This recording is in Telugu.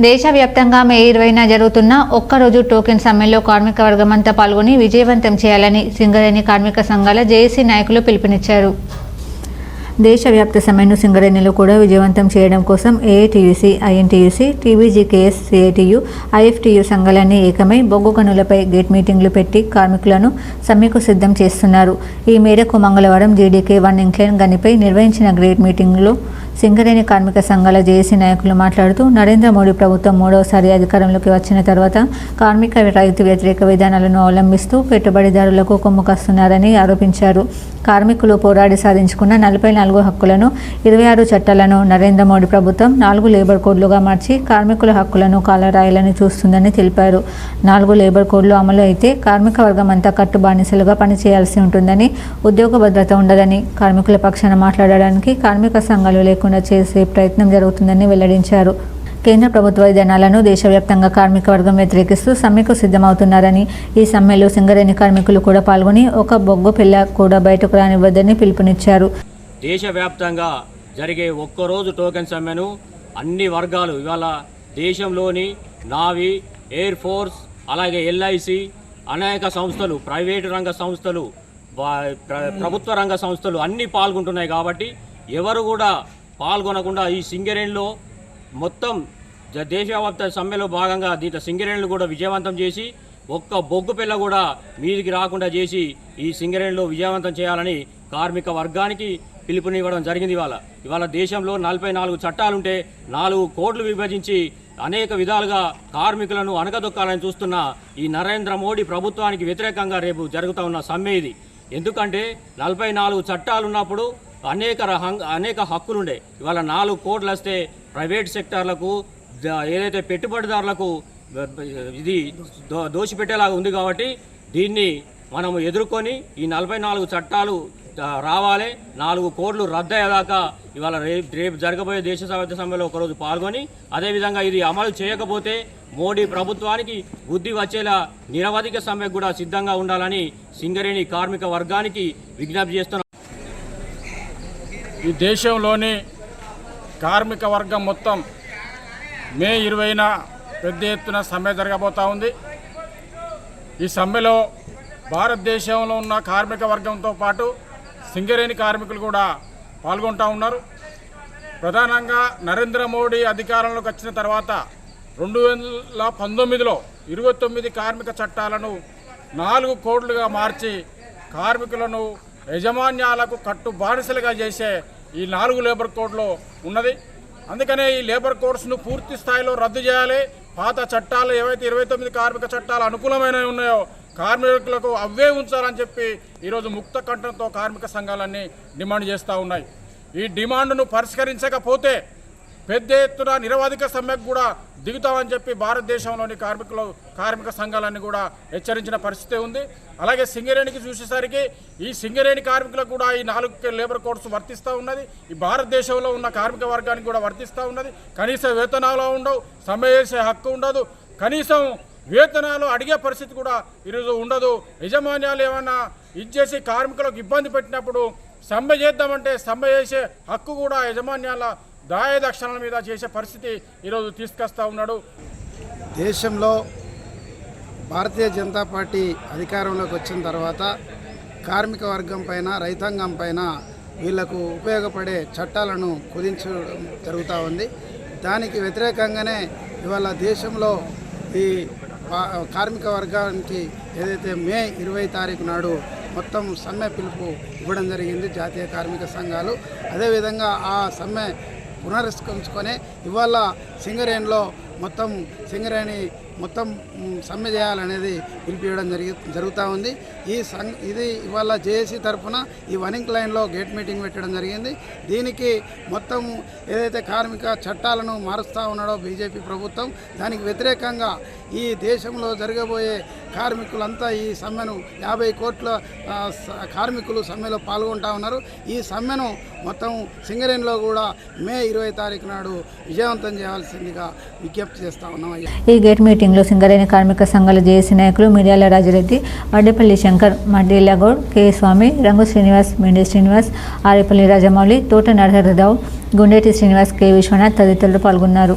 దేశవ్యాప్తంగా మే ఇరవైన జరుగుతున్న ఒక్కరోజు టోకెన్ సమ్మెలో కార్మిక వర్గమంతా పాల్గొని విజయవంతం చేయాలని సింగరేణి కార్మిక సంఘాల జేఏసీ నాయకులు పిలుపునిచ్చారు. దేశవ్యాప్త సమ్మెను సింగరేణిలో కూడా విజయవంతం చేయడం కోసం AITUC INTUC TBGKS CITU IFTU సంఘాలన్నీ ఏకమై బొగ్గు గనులపై గేట్ మీటింగ్లు పెట్టి కార్మికులను సమ్మెకు సిద్ధం చేస్తున్నారు. ఈ మేరకు మంగళవారం జీడీకే వన్ ఇంక్లైన్ గనిపై నిర్వహించిన గ్రేట్ మీటింగ్లో సింగరేణి కార్మిక సంఘాల జేఏసీ నాయకులు మాట్లాడుతూ నరేంద్ర మోడీ ప్రభుత్వం మూడవసారి అధికారంలోకి వచ్చిన తర్వాత కార్మిక రైతు వ్యతిరేక విధానాలను అవలంబిస్తూ పెట్టుబడిదారులకు కొమ్ము కాస్తున్నారని ఆరోపించారు. కార్మికులు పోరాడి సాధించుకున్న నలభై నాలుగు హక్కులను ఇరవై ఆరు చట్టాలను నరేంద్ర మోడీ ప్రభుత్వం నాలుగు లేబర్ కోడ్లుగా మార్చి కార్మికుల హక్కులను కాలరాయాలని చూస్తుందని తెలిపారు. నాలుగు లేబర్ కోడ్లు అమలు అయితే కార్మిక వర్గం అంతా కట్టు బానిసలుగా పనిచేయాల్సి ఉంటుందని ఉద్యోగ భద్రత ఉండదని కార్మికుల పక్షాన మాట్లాడడానికి కార్మిక సంఘాలు లేకుండా చేసే ప్రయత్నం జరుగుతుందని వెల్లడించారు. కేంద్ర ప్రభుత్వ విధానాలను దేశవ్యాప్తంగా కార్మిక వర్గం వ్యతిరేకిస్తూ సమ్మెకు సిద్ధమవుతున్నారని ఈ సమ్మెలో సింగరేణి కార్మికులు కూడా పాల్గొని ఒక బొగ్గు పిల్ల కూడా బయటకు రానివ్వద్దని పిలుపునిచ్చారు. దేశవ్యాప్తంగా జరిగే ఒక్కరోజు టోకెన్ సమ్మెను అన్ని వర్గాలు ఇవాళ దేశంలోని నావీ ఎయిర్ ఫోర్స్ అలాగే ఎల్ఐసి అనేక సంస్థలు ప్రైవేటు రంగ సంస్థలు ప్రభుత్వ రంగ సంస్థలు అన్నీ పాల్గొంటున్నాయి కాబట్టి ఎవరు కూడా పాల్గొనకుండా ఈ సింగరేణిలో మొత్తం దేశవ్యాప్త సమ్మెలో భాగంగా దీంట్లో సింగరేణులు కూడా విజయవంతం చేసి ఒక్క బొగ్గు పిల్ల కూడా మీదికి రాకుండా చేసి ఈ సింగరేణిలో విజయవంతం చేయాలని కార్మిక వర్గానికి పిలుపునివ్వడం జరిగింది ఇవాళ. ఇవాళ దేశంలో నలభై నాలుగు చట్టాలుంటే నాలుగు కోట్లు విభజించి అనేక విధాలుగా కార్మికులను అనగదొక్కాలని చూస్తున్న ఈ నరేంద్ర మోడీ ప్రభుత్వానికి వ్యతిరేకంగా రేపు జరుగుతూ ఉన్న సమ్మె ఇది. ఎందుకంటే నలభై నాలుగు చట్టాలు ఉన్నప్పుడు అనేక రహం అనేక హక్కులుండే. ఇవాళ నాలుగు కోట్లు వస్తే ప్రైవేట్ సెక్టార్లకు ఏదైతే పెట్టుబడిదారులకు ఇది దోషి దోషిపెట్టేలాగా ఉంది కాబట్టి దీన్ని మనము ఎదుర్కొని ఈ నలభై నాలుగు చట్టాలు రావాలి. నాలుగు కోట్లు రద్దయ్యేదాకా ఇవాళ రేపు రేపు జరగబోయే దేశ సభ్యత సమ్మెలో ఒకరోజు పాల్గొని అదేవిధంగా ఇది అమలు చేయకపోతే మోడీ ప్రభుత్వానికి బుద్ధి వచ్చేలా నిరవధిక సమ్మెకు కూడా సిద్ధంగా ఉండాలని సింగరేణి కార్మిక వర్గానికి విజ్ఞప్తి చేస్తున్నాం. ఈ దేశంలోని కార్మిక వర్గం మొత్తం మే ఇరవైన పెద్ద ఎత్తున సమ్మె జరగబోతూ ఉంది. ఈ సమ్మెలో భారతదేశంలో ఉన్న కార్మిక వర్గంతో పాటు సింగరేణి కార్మికులు కూడా పాల్గొంటూ ఉన్నారు. ప్రధానంగా నరేంద్ర మోడీ అధికారంలోకి వచ్చిన తర్వాత రెండు వేల పంతొమ్మిదిలో ఇరవై తొమ్మిది కార్మిక చట్టాలను నాలుగు కోట్లుగా మార్చి కార్మికులను యజమాన్యాలకు కట్టు బానిసలుగా చేసే ఈ నాలుగు లేబర్ కోడ్లో ఉన్నది. అందుకనే ఈ లేబర్ కోడ్స్ను పూర్తి స్థాయిలో రద్దు చేయాలి. పాత చట్టాలు ఏవైతే ఇరవై తొమ్మిది కార్మిక చట్టాలు అనుకూలమైనవి ఉన్నాయో కార్మికులకు అవే ఉంచాలని చెప్పి ఈరోజు ముక్త కంఠంతో కార్మిక సంఘాలన్నీ డిమాండ్ చేస్తూ ఉన్నాయి. ఈ డిమాండ్ను పరిష్కరించకపోతే పెద్ద ఎత్తున నిరవధిక సమ్మెకు కూడా దిగుతామని చెప్పి భారతదేశంలోని కార్మికులు కార్మిక సంఘాలన్నీ కూడా హెచ్చరించిన పరిస్థితి ఉంది. అలాగే సింగరేణికి చూసేసరికి ఈ సింగరేణి కార్మికులకు కూడా ఈ నాలుగు లేబర్ కోడ్స్ వర్తిస్తూ ఉన్నది. ఈ భారతదేశంలో ఉన్న కార్మిక వర్గానికి కూడా వర్తిస్తూ ఉన్నది. కనీస వేతనాలు ఉండవు సమ్మె చేసే హక్కు ఉండదు. కనీసం వేతనాలు అడిగే పరిస్థితి కూడా ఈరోజు ఉండదు. యజమాన్యాలు ఏమన్నా ఇచ్చేసి కార్మికులకు ఇబ్బంది పెట్టినప్పుడు సమ్మె చేద్దామంటే సమ్మె చేసే హక్కు కూడా యజమాన్యాల దాయదక్షిణల మీద చేసే పరిస్థితి ఈరోజు తీసుకొస్తా ఉన్నాడు. దేశంలో భారతీయ జనతా పార్టీ అధికారంలోకి వచ్చిన తర్వాత కార్మిక వర్గం పైన రైతాంగం పైన వీళ్ళకు ఉపయోగపడే చట్టాలను కుదించడం జరుగుతూ ఉంది. దానికి వ్యతిరేకంగానే ఇవాళ దేశంలో ఈ కార్మిక వర్గానికి ఏదైతే మే ఇరవై తారీఖు నాడు మొత్తం సమ్మె పిలుపు ఇవ్వడం జరిగింది జాతీయ కార్మిక సంఘాలు. అదేవిధంగా ఆ సమ్మె పునరుస్కరించుకొని ఇవాళ సింగరేణిలో మొత్తం సింగరేణి మొత్తం సమ్మె చేయాలనేది పిలిపియడం జరిగి జరుగుతూ ఉంది. ఈ సం ఇది ఇవాళ జేఏసీ తరఫున ఈ వనింగ్ లైన్లో గేట్ మీటింగ్ పెట్టడం జరిగింది. దీనికి మొత్తం ఏదైతే కార్మిక చట్టాలను మారుస్తూ ఉన్నాడో బీజేపీ ప్రభుత్వం దానికి వ్యతిరేకంగా ఈ దేశంలో జరగబోయే కార్మికులంతా ఈ సమ్మెను యాభై కోట్ల స- కార్మికులు సమ్మెలో పాల్గొంటా ఉన్నారు. ఈ సమ్మెను మొత్తం సింగరేణిలో కూడా మే ఇరవై తారీఖు నాడు విజయవంతం చేయాల్సిందిగా విజ్ఞప్తి చేస్తా ఉన్నాం. అయ్యా ఈ గేట్ మీటింగ్లో సింగరేణి కార్మిక సంఘాల జేఏసీ నాయకులు మిర్యాల రాజిరెడ్డి మడ్డిపల్లి శంకర్ మడ్డీల గౌడ్ కె స్వామి రంగు శ్రీనివాస్ మెండి శ్రీనివాస్ ఆరేపల్లి రాజమౌళి తోట నరహరరావు గుండేటి శ్రీనివాస్ కె విశ్వనాథ్ తదితరులు పాల్గొన్నారు.